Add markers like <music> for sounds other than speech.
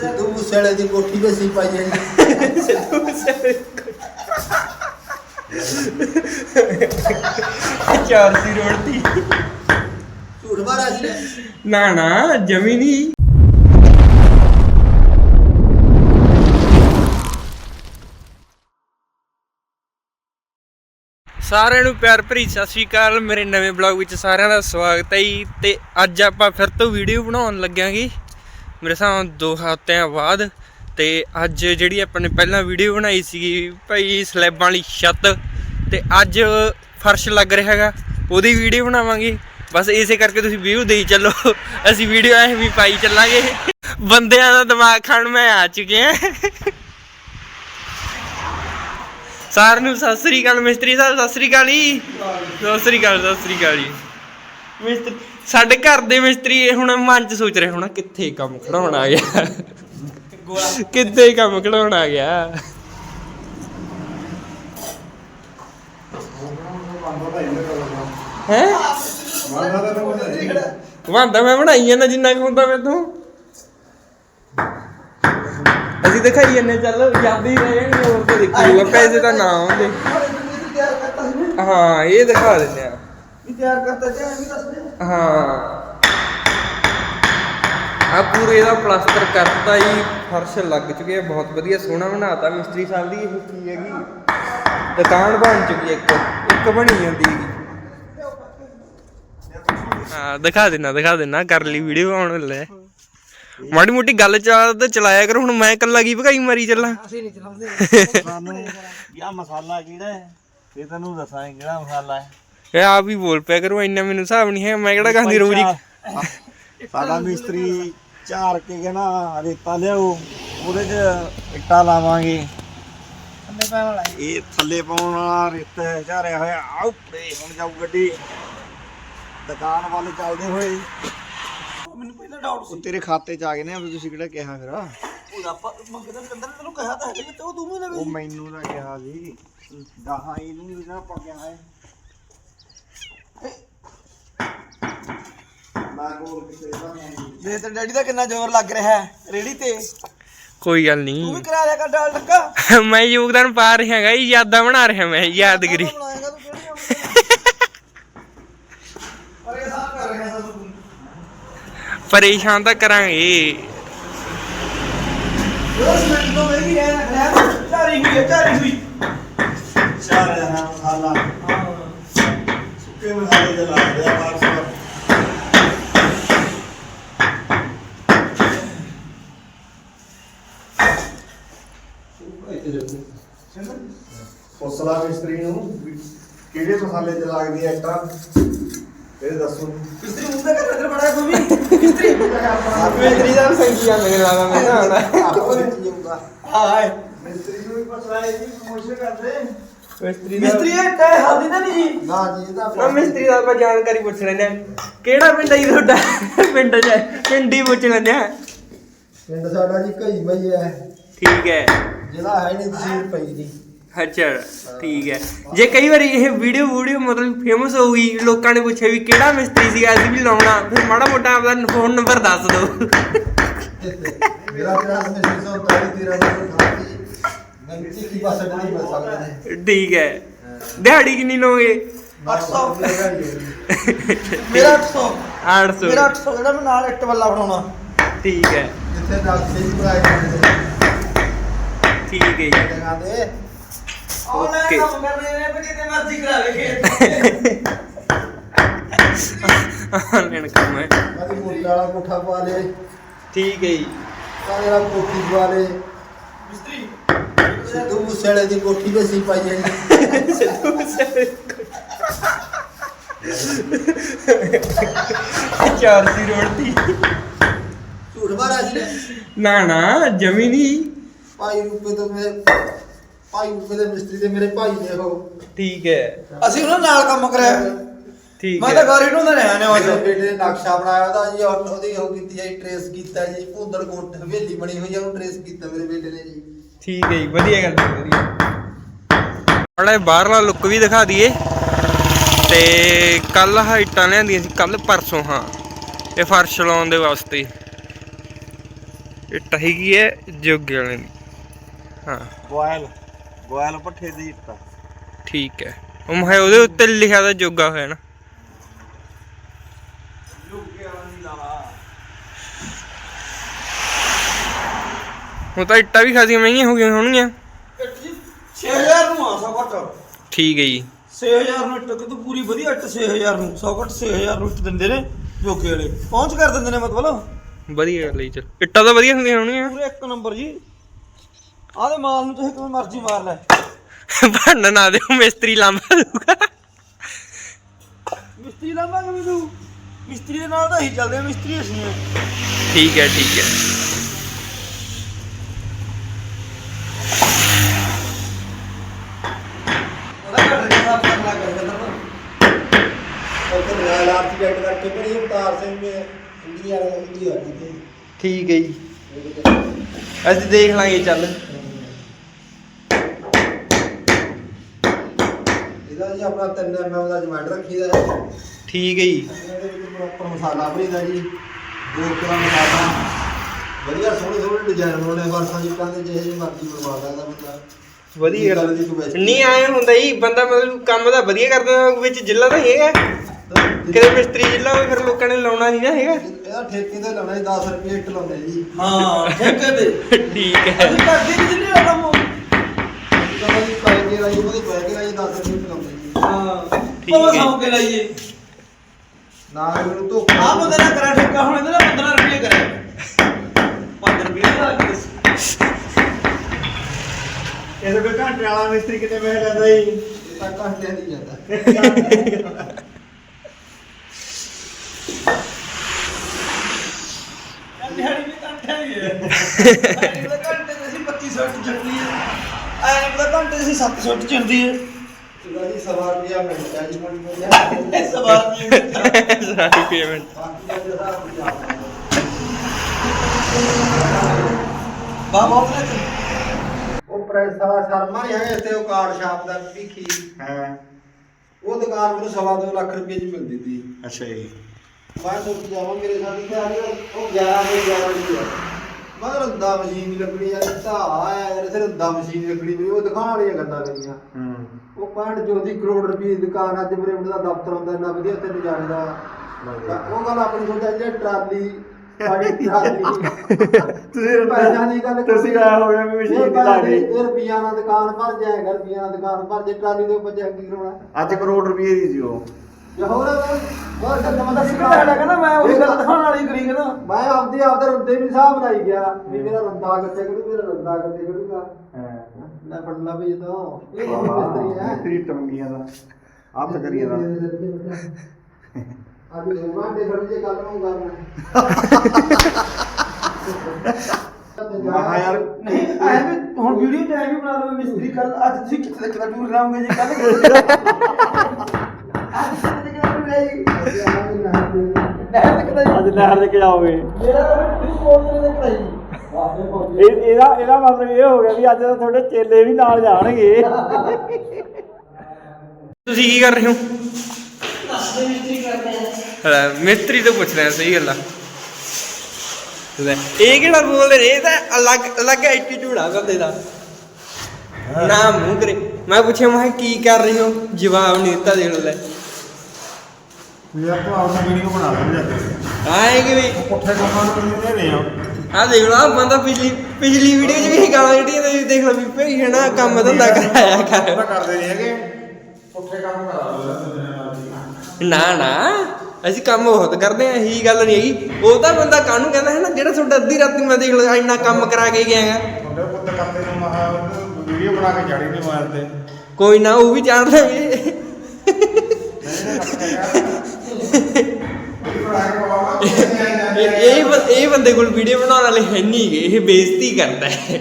ਸਿੱਧੂ ਮੂਸੇਵਾਲੇ ਦੀ ਕੋਠੀ ਤੇ ਸੀ ਪਾਈ ਜਾਂਦੀ ਚਾਰ ਸੀ ਰੋਡ ਦੀ ਝੂਠ ਮਾਰਿਆ ਸੀ ਨੇ। ਨਾ ਜਮੀ ਨਹੀਂ ਸਾਰਿਆਂ ਨੂੰ ਪਿਆਰ ਭਰੀ ਸਤਿ ਸ਼੍ਰੀ ਅਕਾਲ। ਮੇਰੇ ਨਵੇਂ ਬਲੌਗ ਵਿੱਚ ਸਾਰਿਆਂ ਦਾ ਸਵਾਗਤ ਹੈ ਜੀ। ਤੇ ਅੱਜ ਆਪਾਂ ਫਿਰ ਤੋਂ ਵੀਡੀਓ ਬਣਾਉਣ ਲੱਗਿਆਂਗੇ। ਮੇਰੇ ਹਿਸਾਬ ਨਾਲ ਦੋ ਹਫ਼ਤਿਆਂ ਬਾਅਦ ਤੇ ਅੱਜ ਜਿਹੜੀ ਆਪਾਂ ਨੇ ਪਹਿਲਾਂ ਵੀਡੀਓ ਬਣਾਈ ਸੀਗੀ ਭਾਈ ਸਲੈਬਾਂ ਵਾਲੀ ਛੱਤ ਤੇ ਅੱਜ ਫਰਸ਼ ਲੱਗ ਰਿਹਾ ਹੈਗਾ, ਉਹਦੀ ਵੀਡੀਓ ਬਣਾਵਾਂਗੇ। ਬਸ ਇਸੇ ਕਰਕੇ ਤੁਸੀਂ ਵੀਡੀਓ ਦੇਈ ਚੱਲੋ, ਅਸੀਂ ਵੀਡੀਓ ਐ ਵੀ ਪਾਈ ਚੱਲਾਂਗੇ। ਬੰਦਿਆਂ ਦਾ ਦਿਮਾਗ ਖਾਣ ਮੈਂ ਆ ਚੁੱਕੇ ਆ ਸਾਰਿਆਂ ਨੂੰ ਸਤਿ ਸ੍ਰੀ ਅਕਾਲ ਮਿਸਤਰੀ ਸਾਹਿਬ, ਸਤਿ ਸ੍ਰੀ ਅਕਾਲ ਜੀ। ਸਤਿ ਸ੍ਰੀ ਅਕਾਲ, ਸਤਿ ਸ੍ਰੀ ਅਕਾਲ ਜੀ। ਮਿਸਤਰੀ, ਸਾਡੇ ਘਰ ਦੇ ਮਿਸਤਰੀ ਇਹ ਹੁਣ ਮਨ ਚ ਸੋਚ ਰਹੇ ਹੋਣਾ, ਕਿੱਥੇ ਕੰਮ ਖੜਾਉਣ ਆ ਗਿਆ? ਕਿੱਥੇ ਕੰਮ ਖੜਾਉਣ ਆ ਗਿਆ? ਹੈ? ਵਾਂਦਾ ਮੈਂ ਬਣਾਈ ਜਾਂਦਾ ਜਿੰਨਾ ਕੁ ਹੁੰਦਾ ਮੈਥੋਂ ਅਸੀਂ ਦਿਖਾਈ ਜੰਨੇ ਚੱਲ ਯਾਦ ਰਹਿਣਗੇ ਹੋਰ ਤੇ ਦੇਖੂਗਾ ਪੈਸੇ ਤਾਂ ਨਾ ਆਉਂਦੇ। ਹਾਂ, ਇਹ ਦਿਖਾ ਦਿੰਦੇ ਆ ਵੀ ਤਿਆਰ ਕਰਤਾ ਜੇ ਐਵੇਂ ਦੱਸ ਦੇ। ਹਾਂ। ਆ ਪੂਰੇ ਦਾ ਪਲਾਸਟਰ ਕਰਤਾ ਹੀ ਫਰਸ਼ ਲੱਗ ਚੁੱਕਿਆ ਬਹੁਤ ਵਧੀਆ ਸੋਹਣਾ ਬਣਾਤਾ ਮਿਸਤਰੀ ਸਾਹਿਬ ਦੀ ਇਹ ਕੀ ਹੈਗੀ। ਦੁਕਾਨ ਬਣ ਚੁੱਕੀ ਹੈ ਇੱਕ ਇੱਕ ਬਣੀ ਜਾਂਦੀ ਹੈਗੀ। ਹਾਂ ਦਿਖਾ ਦੇਣਾ ਦਿਖਾ ਦੇਣਾ ਕਰ ਲਈ ਵੀਡੀਓ ਆਉਣ ਲੈ ਮਾੜੀ ਮੋਟੀ ਗੱਲ ਚਾਲ ਤੇ ਚਲਾਇਆ ਕਰ ਹੁਣ ਮੈਂ ਇਕੱਲਾ ਕੀ ਭਗਾਈ ਮਾਰੀ ਚੱਲਾਂ। ਅਸੀਂ ਨਹੀਂ ਚਲਾਉਂਦੇ। <laughs> ਸਾਨੂੰ ਯਾ ਮਸਾਲਾ ਕਿਹੜਾ ਹੈ? ਇਹ ਤੈਨੂੰ ਦੱਸਾਂਗੇ ਕਿਹੜਾ ਮਸਾਲਾ ਹੈ। ਇਹ ਆਪ ਹੀ ਬੋਲ ਪਿਆ ਕਰੋ ਇੰਨਾ ਮੈਨੂੰ ਹਿਸਾਬ ਨਹੀਂ ਹੈ ਮੈਂ ਕਿਹੜਾ ਕਹਿੰਦੀ ਰੋਜੀ ਸਾਡਾ ਮਿਸਤਰੀ ਝਾੜ ਕੇ ਕਹਿੰਦਾ ਰੇਤਾ ਲਿਆਓ ਉਹਦੇ 'ਚ ਇੱਟਾਂ ਲਾਵਾਂਗੇ। ਥੱਲੇ ਪੈਣ ਵਾਲਾ ਇਹ ਥੱਲੇ ਪਾਉਣ ਵਾਲਾ ਰੇਤਾ ਝਾਰਿਆ ਹੋਇਆ ਆਉ ਪਰੇ ਹੁਣ ਜਾਊ ਗੱਡੀ। ਦੁਕਾਨ ਵੱਲ ਚੱਲਦੇ ਹੋਏ। ਮੈਨੂੰ ਪਹਿਲਾਂ ਡਾਊਟ ਉਹ ਤੇਰੇ ਖਾਤੇ 'ਚ ਆ ਗਏ ਨੇ ਵੀ ਤੁਸੀਂ ਕਿਹੜਾ ਕਿਹਾ ਫਿਰ? ਉਹ ਆਪਾਂ ਮੰਗਦੇ ਕੰਦਰ ਤੈਨੂੰ ਕਿਹਾ ਤਾਂ ਹੈ ਕਿ ਉਹ ਤੂੰ ਵੀ ਨਾ ਉਹ ਮੈਨੂੰ ਤਾਂ ਕਿਹਾ ਸੀ ਗਾਹਾਂ ਇਹਨੂੰ ਵੀ ਨਾ ਪੱਕਿਆ ਹੈ। ਦਾ ਨਹੀਂ ਦੇ ਤੇ ਡੈਡੀ ਦਾ ਕਿੰਨਾ ਜ਼ੋਰ ਲੱਗ ਰਿਹਾ ਹੈ ਰੇੜੀ ਤੇ। ਕੋਈ ਗੱਲ ਤੂੰ ਵੀ ਨਹੀਂ ਕਰਾ ਲਿਆ ਕਰ ਡਾਲ ਟੱਕਾ। <laughs> ਮੈਂ ਯੋਗਦਾਨ ਪਾ ਰਿਹਾ ਹੈਗਾ ਜੀ ਯਾਦਾਂ ਬਣਾ ਰਿਹਾ ਮੈਂ ਯਾਦਗਰੀ। ਬਣਾਏਗਾ ਤੂੰ ਕਿਹੜੀ ਅਰੇ ਸਾਹ ਕਰ ਰਿਹਾ ਸਾ ਤੂੰ ਪਰੇਸ਼ਾਨ ਤਾਂ ਕਰਾਂਗੇ। ਉਸ ਮਿੰਟ ਤੋਂ ਇਹ ਵੀ ਹੈ ਨਾ ਚਾਰੀ ਹੋਈ ਹੈ ਚਾਰੀ ਹੋਈ। ਚਾਰ ਜਣਾ ਮਸਾਲਾ ਸੁੱਕੇ ਮਸਾਲੇ ਦੇ ਲਾ ਦਿਆ ਬਾਰ ਫਸਲਾ ਮਿਸਤਰੀ ਨੂੰ ਕਿਹੜੇ ਮਸਾਲੇ ਚ ਲੱਗਦੀ ਹੈ ਇੱਟਾਂ ਇਹ ਦੱਸੋ। ਕਿਸਤਰੀ ਮੂੰਹ ਦਾ ਕਰ ਬੜਾ ਕੋਈ ਵੀ ਕਿਸਤਰੀ ਮਿਸਤਰੀ ਦਾ ਸੰਗੀ ਆ ਮੇਰੇ ਲਾਦਾ ਮੈਂ ਨਾ ਜਾਊਗਾ ਹਾਏ ਮਿਸਤਰੀ ਨੂੰ ਵੀ ਪਤਾ ਹੈ ਜੀ ਪ੍ਰਮੋਸ਼ਨ ਕਰਦੇ। ਮਿਸਤਰੀ ਦਾ ਮਿਸਤਰੀ ਇਹ ਟੈ ਹਲਦੀ ਤਾਂ ਨਹੀਂ ਜੀ। ਨਾ ਜੀ ਇਹ ਨਾ ਤਾਂ ਮਿਸਤਰੀ ਦਾ ਆਪਾਂ ਜਾਣਕਾਰੀ ਪੁੱਛ ਲੈਂਦੇ ਆ ਕਿਹੜਾ ਪਿੰਡ ਹੈ ਜੀ ਤੁਹਾਡਾ? ਪਿੰਡ ਚ ਪਿੰਡ ਹੀ ਪੁੱਛ ਲੈਂਦੇ ਆ ਪਿੰਡ ਸਾਡਾ ਜੀ ਕਈ ਮਈ ਹੈ। ਠੀਕ ਹੈ। ਜ਼ਿਲ੍ਹਾ ਹੈ ਨਹੀਂ ਤਸੀਰ ਪਈ ਦੀ ਅੱਛਾ ਠੀਕ ਹੈ। ਜੇ ਕਈ ਵਾਰੀ ਇਹ ਵੀਡੀਓ ਵੀਡੀਓ ਮਤਲਬ ਫੇਮਸ ਹੋ ਗਈ ਲੋਕਾਂ ਨੇ ਪੁੱਛਿਆ ਵੀ ਕਿਹੜਾ ਮਿਸਤਰੀ ਸੀਗਾ ਅਸੀਂ ਵੀ ਲਾਉਣਾ। ਫਿਰ ਮਾੜਾ ਮੋਟਾ ਆਪਦਾ ਫੋਨ ਨੰਬਰ ਦੱਸ ਦਿਓ। ਮੇਰਾ ਕਲਾਸ में 643 13 ਗੰਤੀ ਕੀ ਭਾਸ਼ਾ ਨਹੀਂ ਮਿਲ ਸਕਦੇ ਨੇ ਠੀਕ ਹੈ। ਦਿਹਾੜੀ ਕਿੰਨੀ ਲਓਗੇ? 800 ਮੇਰਾ 800 800 ਮੇਰਾ 800 ਜਿਹੜਾ ਮੈਂ ਨਾਲ ਇੱਟ ਵੱਲਾ ਬਣਾਉਣਾ। ਠੀਕ ਹੈ। ਜਿੱਥੇ ਨਕਸ਼ੇ ਵੀ ਬਣਾਏ ਠੀਕ ਹੈ ਜੀ। ਜਗ੍ਹਾ ਤੇ Okay. ਕੰਮ ਕਰਨੇ ਨੇ ਵੀ ਕਿਤੇ ਮਰਜ਼ੀ ਕਰਾਵੇ ਖੇਤ ਆਨਲਾਈਨ ਕੰਮ ਹੈ। ਕਦੀ ਮੋਟਾ ਵਾਲਾ ਕੋਠਾ ਪਾ ਲੇ। ਠੀਕ ਹੈ ਜੀ। ਵਾਲਾ ਕੋਠੀ ਪਾ ਲੇ। ਮਿਸਤਰੀ ਸਿੱਧੂ ਮੂਸੇਵਾਲੇ ਦੀ ਕੋਠੀ ਤੇ ਸੀ ਪਾਈ ਜਾਂਦੀ ਚਾਰ ਸੀ ਰੋਡ ਦੀ ਝੂਠ ਮਾਰਿਆ ਸੀ ਨੇ। ਨਾ ਨਾ ਜਮੀ ਨਹੀਂ ਭਾਈ ਰੂਪੇ ਤੋਂ ਮੇਰੇ ਭਾਈ ਰੂਪੇ ਦੇ ਮਿਸਤਰੀ ਦੇ ਮੇਰੇ ਭਾਈ ਨੇ ਉਹ। ਠੀਕ ਹੈ। ਅਸੀਂ ਉਹਨਾਂ ਨਾਲ ਕੰਮ ਕਰਿਆ। ਠੀਕ ਮੈਂ ਤਾਂ ਹੈ ਗਾਰੀ ਨੂੰ ਰਿਹਾ ਨੇ ਮੇਰੇ ਉਹ ਬੇਟੇ ਨੇ ਨਕਸ਼ਾ ਬਣਾਇਆ ਉਹਦਾ ਜੀ ਉਹਦੀ ਉਹ ਕੀਤੀ ਹੈ ਟ੍ਰੇਸ ਕੀਤਾ ਜੀ ਭੁੰਦੜ ਕੋਟ ਹਵੇਲੀ ਬਣੀ ਹੋਈ ਹੈ ਉਹਨੂੰ ਟ੍ਰੇਸ ਕੀਤਾ ਮੇਰੇ ਬੇਟੇ ਨੇ ਜੀ। ਠੀਕ ਹੈ ਜੀ ਵਧੀਆ ਗੱਲ ਹੈ ਵਧੀਆ। ਬੜਾ ਬਾਹਰਲਾ ਲੁੱਕ ਵੀ ਦਿਖਾ ਦਈਏ। ਤੇ ਕੱਲ ਹਾਈਟਾਂ ਲਿਆਂਦੀਆਂ ਸੀ ਕੱਲ ਪਰਸੋਂ ਹਾਂ। ਇਹ ਫਰਸ਼ ਲਾਉਣ ਦੇ ਵਾਸਤੇ। ਇੱਟ ਹੈਗੀ ਹੈ ਜੋਗੇ ਵਾਲੇ ਦੀ। ਹਾਂ। ਗੋਇਲ ਗੋਇਲ ਪੱਠੇ ਦੀ ਇੱਟ। ਠੀਕ ਹੈ। ਉਹ ਮੈਂ ਉਹਦੇ ਉੱਤੇ ਲਿਖਿਆ ਤਾਂ ਜੋਗਾ ਹੋਇਆ ਨਾ। ਉਹ ਤਾਂ ਇੱਟਾਂ ਵੀ ਖਾਸੀਆਂ ਮਹਿੰਗੀਆਂ ਹੋ ਗਈਆਂ ਹੋਣਗੀਆਂ। 6000 ਨੂੰ ਆ ਸੌ ਘੱਟ। ਠੀਕ ਹੈ ਜੀ। 6000 ਨੂੰ ਇੱਟ ਤੂੰ ਪੂਰੀ ਵਧੀਆ ਇੱਟ 6000 ਨੂੰ ਸੌ ਘੱਟ 6000 ਨੂੰ ਇੱਟ ਦਿੰਦੇ ਨੇ ਜੋਗੇ ਵਾਲੇ। ਪਹੁੰਚ ਕਰ ਦਿੰਦੇ ਨੇ ਮਤਲਬ। ਵਧੀਆ ਗੱਲ ਹੈ ਜੀ। ਚਲ ਇੱਟਾਂ ਤਾਂ ਵਧੀਆ ਹੁੰਦੀਆਂ ਹੋਣਗੀਆਂ। ਪੂਰੇ ਇੱਕ ਨੰਬਰ ਜੀ। ਆਦੇ ਮਾਲ ਨੂੰ ਤੁਸੀਂ ਕਿਵੇਂ ਮਰਜ਼ੀ ਮਾਰ ਲੈ। ਭੰਨ ਨਾ ਦਿਓ ਮਿਸਤਰੀ ਲਾਂਬਾ ਦੂਗਾ ਮਿਸਤਰੀ ਲਾਵਾਂਗੇ ਵੀ ਤੂੰ ਮਿਸਤਰੀ ਦੇ ਨਾਲ ਤਾਂ ਹੀ ਚੱਲਦੇ ਮਿਸਤਰੀ ਅਸੀਂ ਠੀਕ ਹੈ ਠੀਕ ਹੈ ਉਹਦਾ ਘਰ ਦੇ ਸਾਫ਼ ਕਰਨ ਲੱਗ ਗਿਆ ਤਾਂ ਉਹ ਨਾਲ ਆਰਕੀਟੈਕਟ ਕਰਕੇ ਬੜੀ ਉਤਾਰ ਸਿੰਘ ਨੇ ਇੰਡੀਆ ਵਾਲਾ ਇੰਡੀਆ ਦੀ ਠੀਕ ਹੈ ਜੀ। ਅਸੀਂ ਦੇਖ ਲਾਂਗੇ ਚੱਲ। ਇਹਦਾ ਜੀ ਆਪਣਾ 3 ਐਮਐਮ ਦਾ ਜਮਾਂਡ ਰੱਖੀਦਾ ਹੈ। ਠੀਕ ਹੈ ਜੀ। ਇਹਦੇ ਵਿੱਚ ਪ੍ਰੋਪਰ ਮਸਾਲਾ ਭਰੀਦਾ ਜੀ। ਦੋ ਕਿਲੋ ਮਸਾਲਾ। ਵਧੀਆ ਸੋਹਣੇ ਸੋਹਣੇ ਡਿਜ਼ਾਈਨ ਬਣਾਉਣੇ ਵਰਸਾਂ ਜਿੱਤਾਂ ਦੇ ਜਿਹੇ ਜਿਹੇ ਮਰਜ਼ੀ ਬਣਵਾ ਸਕਦਾ ਬੰਦਾ। ਵਧੀਆ। ਗੱਲ ਦੀ ਨਹੀਂ ਆਏ ਹੁੰਦਾ ਜੀ ਬੰਦਾ ਮਤਲਬ ਕੰਮ ਤਾਂ ਵਧੀਆ ਕਰਦਾ ਵਿੱਚ ਜ਼ਿਲ੍ਹਾ ਤਾਂ ਹੈਗਾ ਕਿਤੇ ਮਿਸਤਰੀ ਹੋਵੇ ਫਿਰ ਲੋਕਾਂ ਨੇ ਲਾਉਣਾ ਨਹੀਂ ਨਾ ਹੈਗਾ। ਇਹਦਾ ਠੇਕੇ ਤੇ ਲਾਉਣਾ ਜੀ 10 ਰੁਪਏ ਇੱਟ ਲਾਉਂਦੇ ਜੀ ਹਾਂ ਠੇਕੇ ਤੇ। ਠੀਕ ਹੈ। ਅਸੀਂ ਕਰਦੇ ਨਹੀਂ ਜਿੰਨੇ ਦਾ ਕੰਮ ਜਦੋਂ ਜੀ ਪਾਈ ਕੇ ਲਾਈ ਉਹਦੀ ਪੈ ਕੇ ਲਾਈ 10 ਰੁਪਏ ਇੱਟ ਲਾਉਂਦੇ ਜੀ ਹਾਂ ਠੀਕ ਹੈ। ਸੌ ਕੇ ਲਾਈਏ। ਨਾ ਇਹਨੂੰ ਧੋਖਾ ਆ ਬੰਦੇ ਨਾਲ ਕਰਾ ਠੇਕਾ ਹੁਣ ਇਹਦੇ ਨਾਲ 15 ਰੁਪਏ ਕਰੇ। 5 ਰੁਪਏ ਦਾ ਇਹਦੇ ਕੋਈ ਘੰਟੇ ਵਾਲਾ ਮਿਸਤਰੀ ਕਿਤੇ ਮੈਂ ਲੈਂਦਾ ਜੀ? ਇਹ ਤਾਂ ਘੰਟਿਆਂ ਦੀ ਜਾਂਦਾ <laughs> ਦਿਹਾੜੀ ਵੀ ਘੰਟੇ ਹੀ। ਹੈ <laughs> ਐਂ ਪਤਾ ਘੰਟੇ ਤੇ ਅਸੀਂ 2500 ਇੱਟ ਚੜਦੀ ਹੈ। ਐਂ ਪਤਾ ਘੰਟੇ ਤੇ ਅਸੀਂ 700 ਇੱਟ ਚੜਦੀ ਹੈ। ਇਹਦਾ ਜੀ ਸਵਾ ਰੁਪਿਆ ਮਿੰਟ ਹੈ ਜੀ ਇਹ ਸਵਾਲ ਨਹੀਂ <laughs> ਸਾਰੀ ਪੇਮੈਂਟ ਬਾਕੀ ਦਾ ਜਿਹੜਾ ਪੰਜਾਬ ਬਾ ਬਹੁਤ ਨੇ ਉਹ ਪ੍ਰੈਸ ਵਾਲਾ ਸ਼ਰਮਾ ਨਹੀਂ ਹੈਗਾ ਇੱਥੇ ਉਹ ਕਾਰਡ ਛਾਪ ਦਾ ਭੀਖੀ। ਹਾਂ। ਉਹ ਦੁਕਾਨ ਮੈਨੂੰ ਸਵਾ ਦੋ ਲੱਖ ਰੁਪਏ ਦੀ ਮਿਲਦੀ ਸੀ। ਅੱਛਾ ਜੀ। ਮੈਂ ਸੋਚ ਜਾਵਾਂ ਮੇਰੇ ਸਾਥੀ ਤੇ ਆ ਉਹ 11 ਦੇ 11 ਦੀ ਹੈ ਮੈਂ ਕਿਹਾ ਰੰਦਾ ਮਸ਼ੀਨ ਲੱਗਣੀ ਯਾਰ ਢਾ ਆ ਯਾਰ ਇੱਥੇ ਰੰਦਾ ਮਸ਼ੀਨ ਲੱਗਣੀ ਵੀ ਉਹ ਦਿਖਾਣ ਵਾਲੀਆਂ ਗੱਲਾਂ ਕਰੀਆਂ ਹੂੰ। ਉਹ 65 ਜੋਤੀ ਕਰੋੜ ਰੁਪਏ ਦੀ ਦੁਕਾਨ ਅੱਜ ਮੇਰੇ ਮੁੰਡੇ ਦਾ ਦਫ਼ਤਰ ਹੁੰਦਾ ਇੰਨਾ ਵਧੀਆ ਤੇ ਨਜ਼ਾਰੇ ਦਾ ਤਾਂ ਉਹ ਗੱਲ ਆਪਣੀ ਸੋਚਿਆ ਜੇ ਟਰਾਲੀ ਸਾਡੀ <laughs> ਟਰਾਲੀ। ਤੁਸੀਂ ਪੈਸਿਆਂ ਦੀ ਗੱਲ ਤੁਸੀਂ ਆਇਆ ਹੋ ਗਿਆ ਵੀ ਮਸ਼ੀਨ ਦੀ ਲਾ ਕੇ ਇਹ ਰੁਪਈਆ ਨਾਲ ਦੁਕਾਨ ਭਰ ਜਾਏਗਾ ਰੁਪਈਆ ਨਾਲ ਦੁਕਾਨ ਭਰ ਜੇ ਟਰਾਲੀ ਦੇ ਉੱਪਰ ਜਾ ਕੀ ਕਰਾਉਣਾ। ਅੱਜ ਕਰੋੜ ਰੁਪਏ ਦੀ ਸੀ ਉਹ। ਜੇ ਹੋਰ ਹੋਰ ਤਾਂ ਨਵਾਂ ਅਸੀਂ ਕਿਹੜਾ ਕਹਿੰਦਾ ਮੈਂ ਉਹੀ ਗੱਲ ਦਿਖਾਉਣ ਵਾਲੀ ਕਰੀ ਕਹਿੰਦਾ ਮੈਂ ਆਪਦੀ ਆਪਦੇ ਰੰਦੇ ਵੀ ਹਿਸਾਬ ਬਣਾਈ ਗਿਆ ਵੀ ਮੇਰਾ ਰੰਦਾ ਕਿੱਥੇ ਖੜੂ ਮੇਰਾ ਰੰਦਾ ਕਿੱਥੇ ਖੜੂਗਾ। ਹਾਂ ਲੈ ਫੜ ਲਾ ਵੀ ਜਦੋਂ। ਇਹ ਮਿਸਤਰੀ ਹੈ। ਮਿਸਤਰੀ ਟੰਗੀਆਂ ਦਾ ਹੱਥ ਕਰੀਏ ਦਾ। ਅੱਜ ਦੋ ਘੰਟੇ ਖੜੀ ਜੇ ਕੱਲ ਨੂੰ ਕਰਨਾ ਮਹਾ ਯਾਰ ਨਹੀਂ ਐ ਵੀ ਹੁਣ ਵੀਡੀਓ ਚ ਐ ਵੀ ਬਣਾ ਲਓ ਮਿਸਤਰੀ ਕੱਲ ਅੱਜ ਤੁਸੀਂ ਕਿੱਥੇ ਤੱਕ ਦਾ ਟੂਰ ਲਾਉਂਗੇ ਜੀ ਕੱਲ ਅੱਜ ਨਹਿਰ ਦਾ ਕੇ ਜਾਓਗੇ ਇਹ ਇਹਦਾ ਇਹਦਾ ਮਤਲਬ ਇਹ ਹੋ ਗਿਆ ਵੀ ਅੱਜ ਤਾਂ ਤੁਹਾਡੇ ਚੇਲੇ ਵੀ ਨਾਲ ਜਾਣਗੇ। ਤੁਸੀਂ ਕੀ ਕਰ ਰਹੇ ਹੋ? ਲੈ, ਮਿਸਤਰੀ ਤੋਂ ਪੁੱਛ ਰਿਹਾ ਸਹੀ ਗੱਲ ਆ। ਲੈ, ਇਹ ਕਿਹੜਾ ਨੇ ਇਹ ਤਾਂ ਅਲੱਗ ਅਲੱਗ ਐਟੀਟਿਊਡ ਆ ਬੰਦੇ ਦਾ। ਨਾ ਮੂੰਹ ਕਰੇ। ਮੈਂ ਪੁੱਛਿਆ ਮੈਂ ਕਿਹਾ ਕੀ ਕਰ ਰਹੇ ਹੋ? ਜਵਾਬ ਨਹੀਂ ਦਿੱਤਾ ਲਓ ਲੈ ਆਪਾਂ ਆਪਣੀ ਵੀਡੀਓ ਬਣਾ ਆਏ ਕਿ ਪੁੱਠੇ ਕੰਮਾਂ ਨੂੰ ਆ। ਦੇਖ ਲਓ ਆਹ ਬੰਦਾ ਪਿਛਲੀ ਪਿਛਲੀ ਵੀਡੀਓ 'ਚ ਵੀ ਇਹ ਗਾਲਾਂ ਜਿਹੜੀਆਂ ਤੁਸੀਂ ਦੇਖ ਲਓ ਵੀ ਭਈ ਹਨਾ ਕੰਮ ਧੰਦਾ ਕਰਾਇਆ ਕਰ। ਤਾਂ ਕਰਦੇ ਨਹੀਂ ਹੈਗੇ। ਪੁੱਠੇ ਕੰਮ ਕਰਾ ਲਓ ਨਾ ਨਾ। ਅਸੀਂ ਕੰਮ ਬਹੁਤ ਕਰਦੇ ਆ ਇਹੀ ਗੱਲ ਨਹੀਂ ਹੈਗੀ। ਉਹ ਤਾਂ ਬੰਦਾ ਕਾਹਨੂੰ ਕਹਿੰਦਾ ਹੈ ਨਾ ਜਿਹੜਾ ਤੁਹਾਡਾ ਅੱਧੀ ਰਾਤੀ ਮੈਂ ਦੇਖ ਲਓ ਇੰਨਾ ਕੰਮ ਕਰਾ ਕੇ ਗਿਆ ਹੈਗਾ। ਮੁੰਡੇ ਪੁੱਤ ਕਰਦੇ ਨੂੰ ਮਹਾ ਵੀਡੀਓ ਬਣਾ ਕੇ ਜਾੜੀ ਨਹੀਂ ਮਾਰ ਤੇ। ਕੋਈ ਨਾ ਉਹ ਵੀ ਇਹ ਇਹ ਬੰ- ਇਹ ਬੰਦੇ ਕੋਲ ਵੀਡੀਓ ਬਣਾਉਣ ਵਾਲੇ ਹੈ ਨਹੀਂ ਗੇ ਇਹ ਬੇਇੱਜ਼ਤੀ ਕਰਦਾ ਹੈ।